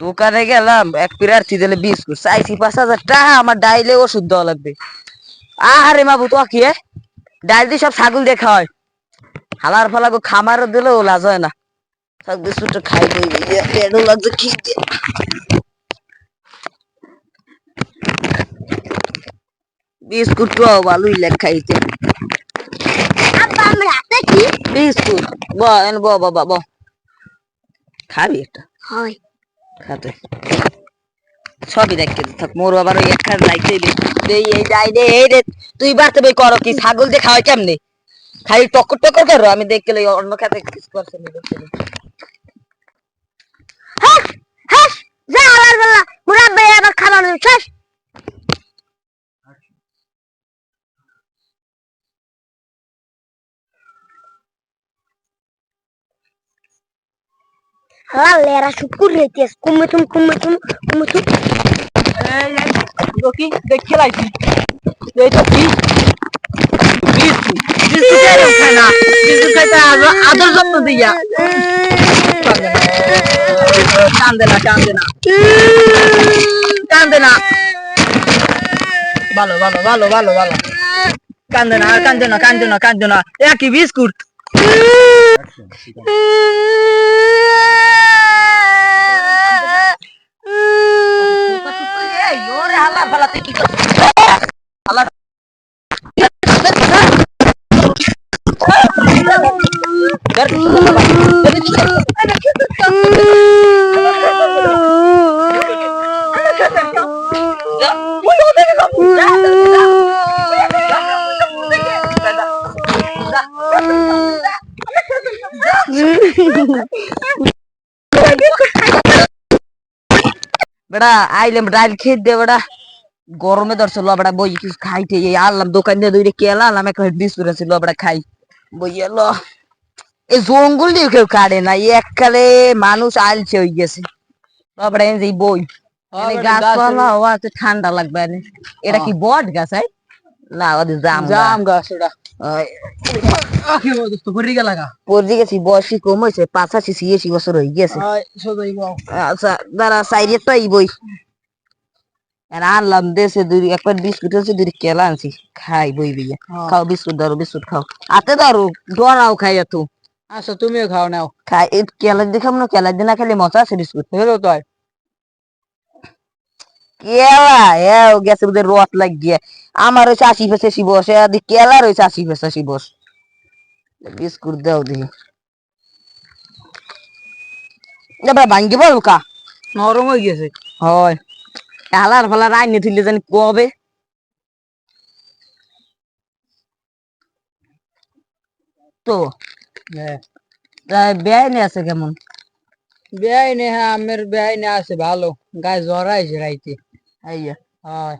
দোকানে গেলাম এক প্রার্থী দিলে বিস্কুট? চাইছি পাঁচ হাজার টাকা আমার ডাইলে ওষুধ দেওয়া লাগবে। আরে মাবু তো কি? ডাইল দিয়ে সব ছাগল দিয়ে খাওয়ায়। হালার ফালাগো খামারও দিলে ও লাজ হয় না। সব বিস্কুট খাই পেটও লাগছে খিদে বিস্কুট তো ভালোই লেখ খাইতে বিস্কুট। ব এন ব বাবা ব। খাবি একটা। হয়। খাতে। সবই দেখতে থাক, মোর আবার ওই একখান লাইতে এই যাই রে, এই রে, তুই বাড়তে বই করো কি, ছাগল দিয়ে খাওয়াই কেমনে? খালি টকর টকর করো আমি দেখলে অন্য খাতে কিছু করছে না দেখতে হ্যাঁ হাস যা, আলার বেলা মুরাব্বাই আবার খাবার শেষ তুম কুমে তুম কুমে তুম এই এই কি? দেখ খেলাইছি। এই তো কি? বিস্কুট বিস্কুট এরকম খায় না বিস্কুট খাইতে আদর আদর যত্ন দিয়া। কান্দে না কান্দে না। কান্দে না। ভালো ভালো ভালো ভালো ভালো। কান্দে না কান্দে না কান্দে না কান্দে না। একই বিস্কুট হালা ফালাতে কি করছিস হালা বেড়া আইলাম ডাইল খেয়ে দে বেড়া গরমে ধরছে লবড়া বই কিছু খাইতে এই আনলাম দোকান দিয়ে দুইটা কেলা আনলাম একটা বিস্কুট আছে লবড়া খাই। বই এলো। এই জঙ্গল দিয়ে কেউ কাটে না এককালে মানুষ আলছে হয়ে গেছে। লবড়া এনে বই। গাছপালা হওয়া আছে ঠান্ডা লাগবে এটা কি বট গাছ আই? না ওদের জাম জাম গাছ এটা। পড়ি গেছি বয়সী কম হয়েছে পাঁচাশি ছিয়াশি বছর হয়ে গেছে। আচ্ছা দাঁড়া সাইডে তো এই বই। আনলাম দেশে দুই একবার বিস্কুট আছে দুই কেলা আনছি খাই বই বিয়ে হ্যাঁ। খাও বিস্কুট ধরো বিস্কুট খাও হাতে ধরো ডরাও খাই এত আচ্ছা তুমিও খাও নাও। খাই কেলা দেখাম না কেলা দিনা খালি মজা আছে বিস্কুট হেলো তাই কেলা এও গেছে ওদের রথ লাগ গিয়ে আমার ওই চাষি ফেসে আর দি কেলার ওই চাষি ফেসে বস। বিস্কুট দাও দিহি এবার ভাঙ্গি বল কা। নরম হয়ে গেছে। হয়। হালার ফালার আইনে থিলে জানি কবে? তো হ্যাঁ। বেআই নে আছে কেমন? বেআই নে হ্যাঁ আমের বেআই নে আছে ভালো। গায়ে জ্বর আইছে রাইতে। আইয়া। হয়।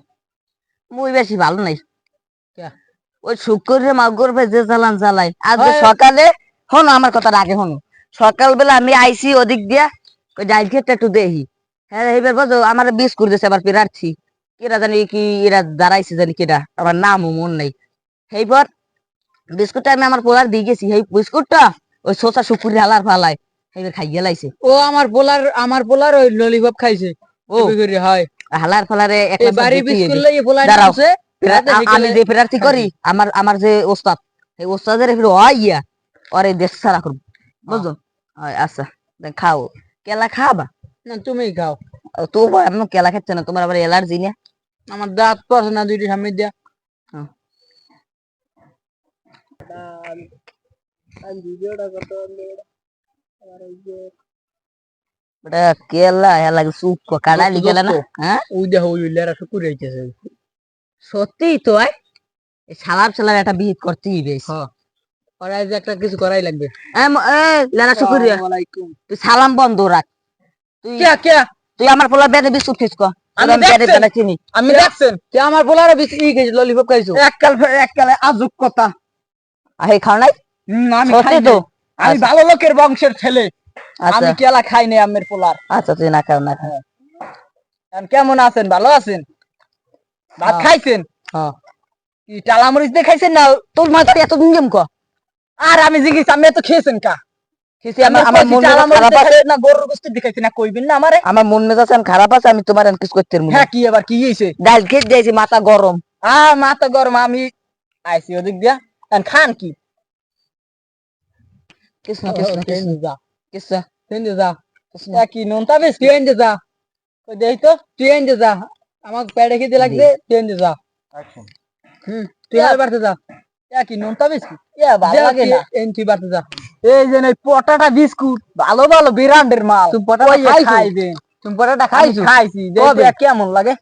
মুই বেশি ভালো নাই? ওই শুক্রে মাগুর ভেজে চালান চালাই আজ সকালে হনো আমার কথা আগে হনো সকালবেলা আমি আইছি ওদিক দিয়া ডাইল খেতে একটু দেহি হ্যাঁ এইবার বুঝো আমার বিস্কুট দিছে আবার পিরাচ্ছি কেরা জানি কি এরা দাঁড়াইছে জানি কেরা আমার নামও মন নাই। সেইবার বিস্কুটটা আমি আমার পোলার দিয়ে গেছি। সেই বিস্কুটটা ওই সোসা শুকুরি হালার ফালাই সেইবার খাই গেলাইছে ও আমার পোলার আমার পোলার ওই ললিপপ খাইছে। ও। হয়। হালার ফালারে এক এই বাড়ি বিস্কুট লইয়ে পোলার আছে আমি যে প্রার্থী করি আমার আমার যে ওস্তাদ এই ওস্তাদের ফির হয় ইয়া ওরে দেশ সারা করব হয়, আচ্ছা খাও। কেলা খাবা? না তুমি খাও। তো আমি কেলা খাচ্ছে না তোমার আবার অ্যালার্জি না? আমার দাঁত পড়ছে না দুইটি সামনে দিয়া। হ্যাঁ। কেলা হেলা? সুপ কাড়ালি কেলা না? হ্যাঁ? ওই দেখো ওই লেরা শুকুর হইতেছে সত্যি তো আয় এই সালার সালার একটা বিহিত করতেই বেশ আর একটা কিছু করাই লাগবে। তুই সালাম বন্ধ রাখ। তুই কে তুই আমার পোলা বেড়ে বিস্কুট খেস আমি দেখছেন। চিনি। আমি দেখছেন। তুই আমার পোলার বিস্কুট ই খাইছিস ললিপপ খাইছো এককাল এককালে আজব কথা। আহে খাও নাই? আমি খাই তো? আমি ভালো লোকের বংশের ছেলে। আচ্ছা। আমি কেলা খাই নাই আমের পোলার। আচ্ছা তুই না খাও না খাও। কেমন আছেন? ভালো আছেন? ভাত হ্যাঁ। খাইছেন? হ্যাঁ। কি টালামরিচ দিয়ে খাইছেন না? তোর মাথা এত কো? আর আমি জিজ্ঞেস আমি তো খেয়েছেন কা? আমার আমার মন মেজাজ খারাপ আছে। না গরুর গোস্ত দেখাইছি না কইবেন না আমারে। আমার মন মেজাজ এখন খারাপ আছে আমি তোমার কিছু করতে পারব না। হ্যাঁ কি এবার কি হইছে? ডাল খেয়ে দিয়েছি মাথা গরম। আ মাথা গরম আমি আইছি ওদিক দিয়া। এখন খান কি? কিছু না কিছু না কিছু না, যা। কিছু না, তুই যা। কিছু না। এ কি নুনতা বেশ তুই এনে যা। কই দেই তো তুই এনে যা। আমাকে পেটে খেতে লাগবে তুই এনে যা। হুম তুই আর বাড়তে যা। এ কি নুনতা বেশ এ ভালো যা, লাগে তুই না। এনে তুই বাড়তে যা। এই যে এই পটাটা বিস্কুট ভালো ভালো ব্র্যান্ডের মাল। তুমি পটাটা খাইবে? তুমি পটাটা খাইছো? খাইছি যে কেমন লাগে।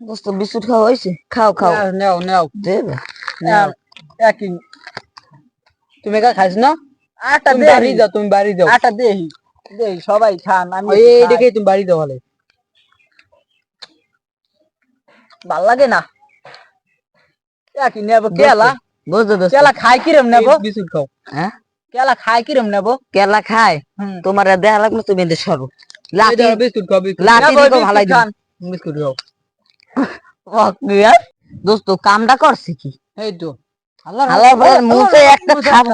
দোস্ত বিস্কুট খাওয়া হয়েছে? খাও খাও। নাও, নাও দেবে? নাও। এ কি তুমি একা খাইছ না? আটা দেহি। বাড়ি যাও তুমি বাড়ি যাও। আটা দেহি। দেহি সবাই খান আমি এই দেখে তুমি বাড়ি যাও ভালো। ভালো লাগে না? কি নেব কেলা বুঝছ দোস্ত কেলা খাই কিরম নেব বিস্কুট খাও হ্যাঁ কেলা খাই কিরম নেব কেলা হুম। তোমার দেখা লাগল তুমি এদের সরো দাও, বিস্কুট খাও লাতি দিকে ভালাই দিন বিস্কুট খাও দোস্ত কামটা করছে কি এই তো আল্লাহ আল্লাহ মুখে একটা খাব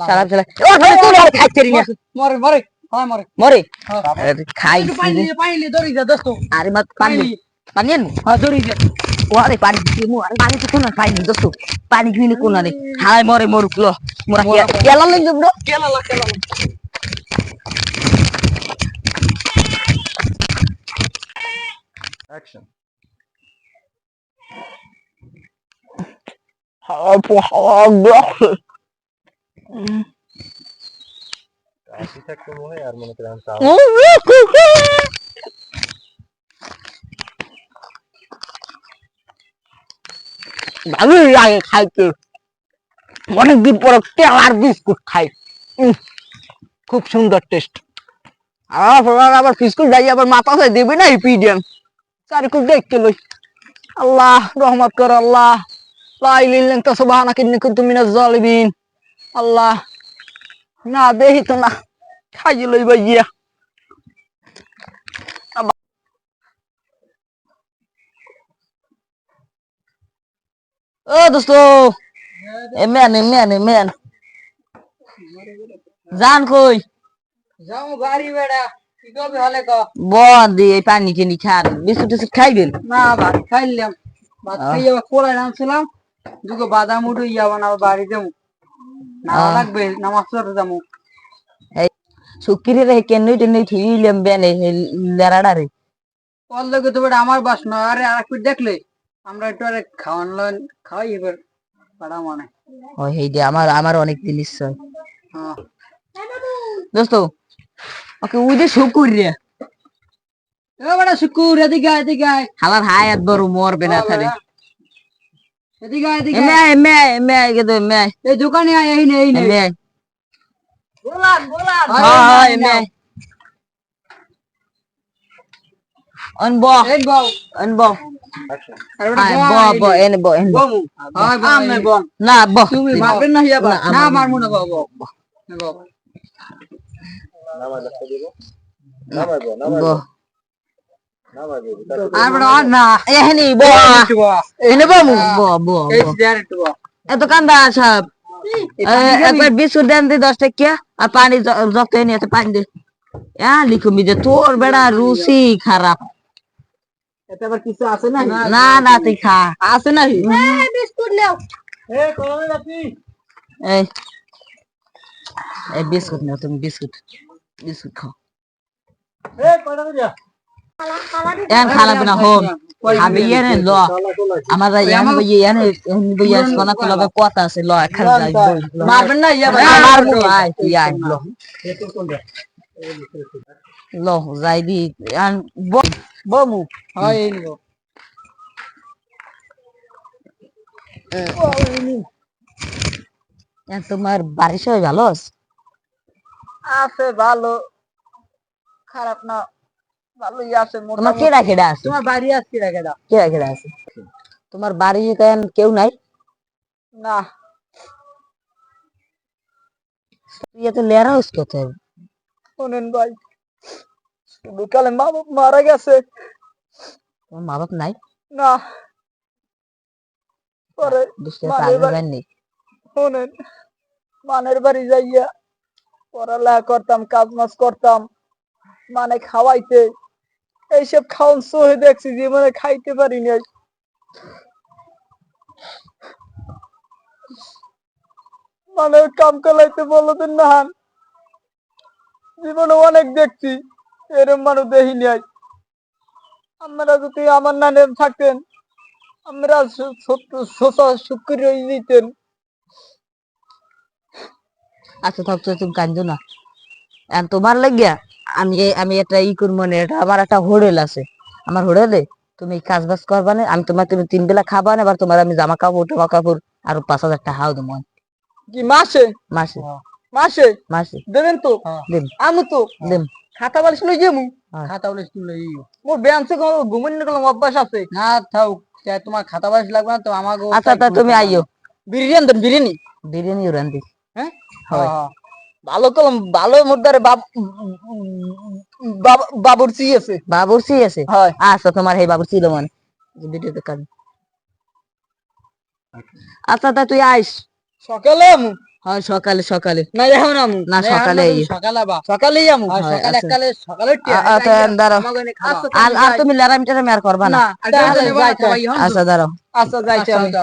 সারা ফেলা ও তুমি তো আর খাইতে রি মরে মরে হয় মরে মরে। আরে পানি পানি দৌড়ি যা দোস্ত আরে মত পানি পানি। পানি হ্যাঁ দৌড়ি যা ও আরে পানি দিছি মু আরে পানি তো কোন পাইনি দোস্ত। পানি কিনে কোন আরে হাই মরে মরুক লো। মোরা কেলা লই যাব কেলা লা কেলা লা। ভালোই লাগে খাইতে। অনেকদিন পর তেল আর বিস্কুট খাই। খুব সুন্দর টেস্ট আবার আবার বিস্কুট যাই আবার মাথা যায় দেবে না পিডিএম চারিকুল দেখতে লই। আল্লাহ, রহমত কর আল্লাহ। লা ইলাহা ইল্লা আনতা সুবহানাকা, ইন্নী কুনতু মিনাজ জালিমিন আল্লাহ, না দেহি তো না খাই লই ভাইয়া। ও দোস্ত। এমেন এমেন জান কই? যাও বাড়ি বেড়া কি করবে হলে ক? বন দি এই পানি টেনি খান বিস্কুট টিস্কুট খাইবেন না ভাত খাইলাম। ভাত খাইয়ে কোলাই নামছিলাম দুটো বাদাম উঠে ইয়া বানাবো বাড়ি যাব। না। লাগবে নামাজ পড়তে যাব। শুকিরে রে কেন টেনে থুইলাম বেনে লেরাডারে ওর লোকে তো আমার বাস নয়। আরে আর দেখলে? আমরা একটু আরে খাওয়ান লন খাওয়াই এবার পাড়া মানে। ও হেই দে আমার আমার অনেক দিন ইচ্ছা হয়। হ্যাঁ দোস্ত ওকে উই দে শুকুর রে। এ বেটা শুকুর এদিকে এদিকে। হালার হায়াত বড় মরবে না থারে এদিকে আয়, এদিকে এমে আয়। এমে এমে গেদে এমে এই দোকানে আয় এই নে এই নে। এমে গোলাম গোলাম হ্যাঁ হ্যাঁ নাও। অনব বউ অনব আর নে। ব। তুমি মারবেন না হিয়া না, মারমু না ব ব। পানি আর যত পানি দে। লিখুমি যে তোর বেড়া রুচি খারাপ। এতে আবার কিছু আছে না না না তুই খা। আছে না বিস্কুট নাও। এ কলমে যাচ্ছি এই এই বিস্কুট নাও তুমি বিস্কুট বিস্কুট খাও। এ কয়টা দিয়া? এখন খালা পিনা হোম খাবি এনে ল। আমার ইয়ান বই ইয়ান ইয়ান বই ইয়ান কোনা তো লগে কথা আছে ল এখন যাই মারবেন না ইয়া এ, আমার মুখ তুই আয় ল। ল যাই দি আন বমু হয় এই তোমার বাড়ির সবাই ভালো আছে আছে ভালো খারাপ না ভালোই আছে তোমার কেডা কেডা আছে তোমার বাড়ি আসছি রেখে দাও কেডা কেডা আছে তোমার বাড়ি কেন কেউ নাই না তুই এত লেরা কোথায় শুনেন ভাই বিকালে মা বাপ মারা গেছে। তোমার মা বাপ নাই? না। পরে শোনেন মানের বাড়ি যাইয়া পড়ালেখা করতাম কাজ মাজ করতাম মানে খাওয়াইতে। এইসব খাওয়ান সহে দেখছি যে মানে খাইতে পারি নাই। মানে কাম কালাইতে বলতেন না। জীবনে অনেক দেখছি। এরম মানুষ দেখি নাই। আপনারা যদি আমার নানে থাকতেন আমরা সোসা শুক্র দিতেন। আচ্ছা থাক তো তুমি কান্দো না। এখন তোমার লাগিয়া আমি আমি একটা ই করব না এটা আমার একটা হোটেল আছে। আমার হোটেলে তুমি কাজ বাজ করবা না আমি তোমার তুমি তিন বেলা খাবা না এবার তোমার আমি জামা কাপড় টামা কাপড় আর পাঁচ হাজার টাকা হাও দেবো। কি মাসে? মাসে। মাসে? মাসে। দেবেন তো? দেব। আমি তো? দেব। খাতা বালিশ লই যাব। খাতা বলে তুলে ইও মোর ব্যাংকে কোনো ঘুমন কোনো অভ্যাস আছে? না থাও তোমার খাতা লাগবে না তো আমাকে আচ্ছা তা তুমি আইও। বিরিয়ানি দেন বিরিয়ানি? বিরিয়ানি রান্ধি হ্যাঁ? ভালো কলম ভালো মুদ্রারে বাব বাব- বাবুর্চি আছে। বাবুর্চি আছে? হয়। আচ্ছা তোমার সেই বাবুর ছিল মানে। ভিডিওতে কাজ আচ্ছা। তা তুই আইস। সকালে হয় সকালে সকালে। না এখন আমু। না সকালে। সকালে বা সকালেই। আমু সকালে সকালে আচ্ছা। আচ্ছা দাঁড়াও। আচ্ছা, আর তুমি লেরামি টেরামি আর করবা না। যাই আচ্ছা দাঁড়াও। আচ্ছা যাইতে আচ্ছা